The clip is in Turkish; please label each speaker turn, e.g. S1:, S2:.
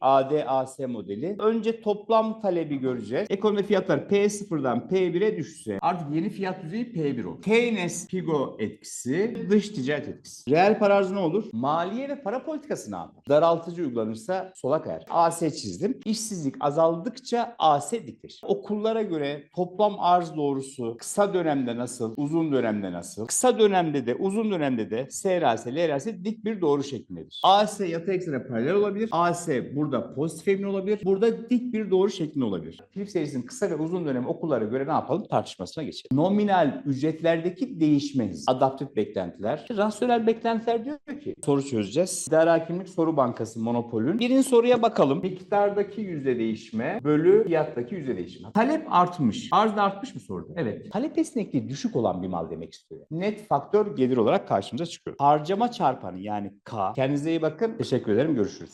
S1: ADAS modeli. Önce toplam talebi göreceğiz. Ekonomi fiyatlar P0'dan P1'e düşse artık yeni fiyat düzeyi P1 olur. Keynes Pigo etkisi, dış ticaret etkisi. Reel para arzı ne olur? Maliye ve para politikası ne yapar? Daraltıcı uygulanırsa sola kayar. AS çizdim. İşsizlik azaldıkça AS dikleşir. Okullara göre toplam arz doğrusu kısa dönemde nasıl, uzun dönemde nasıl? Kısa dönemde de uzun dönemde de SRAS, LRAS dik bir doğru şeklindedir. AS yatay eksene paralel olabilir. AS burada pozitif eğimli olabilir. Burada dik bir doğru şeklinde olabilir. Philips serisinin kısa ve uzun dönem okullara göre ne yapalım? Tartışmasına geçelim. Nominal ücretlerdeki değişme. Adaptif beklentiler. Rasyonel beklentiler diyor ki soru çözeceğiz. İdari Hakimlik Soru Bankası Monopol'ün. Birinci soruya bakalım. Miktardaki yüzde değişme bölü fiyattaki yüzde değişme. Talep artmış. Arz da artmış mı soruda? Evet. Talep esnekliği düşük olan bir mal demek istiyor. Net faktör gelir olarak karşımıza çıkıyor. Harcama çarpanı yani K. Kendinize iyi bakın. Teşekkür ederim. Görüşürüz.